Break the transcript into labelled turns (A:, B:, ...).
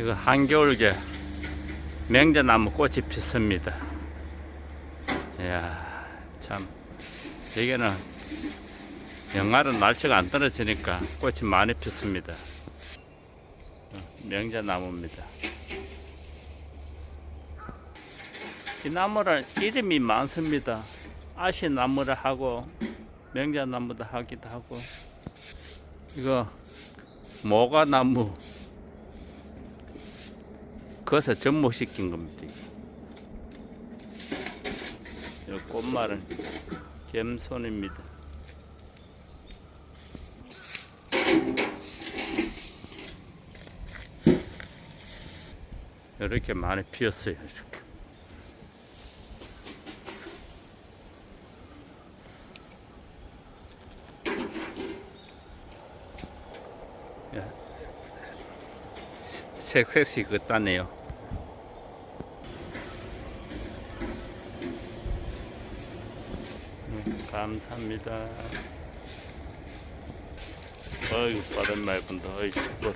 A: 이거 한겨울게 맹자나무 꽃이 피습니다. 이야, 참. 여기는 영하로 날씨가 안 떨어지니까 꽃이 많이 피습니다. 어, 명자나무입니다. 이 나무는 이름이 많습니다. 아시나무를 하고 명자나무도 하기도 하고 이거 모가나무 그것을 접목시킨 겁니다. 이 꽃말은 gem손입니다. 이렇게 많이 피었어요. 이렇게. 색색이 끝자네요. 감사합니다. 어이구, 바람 맑은다. 어이, 춥다.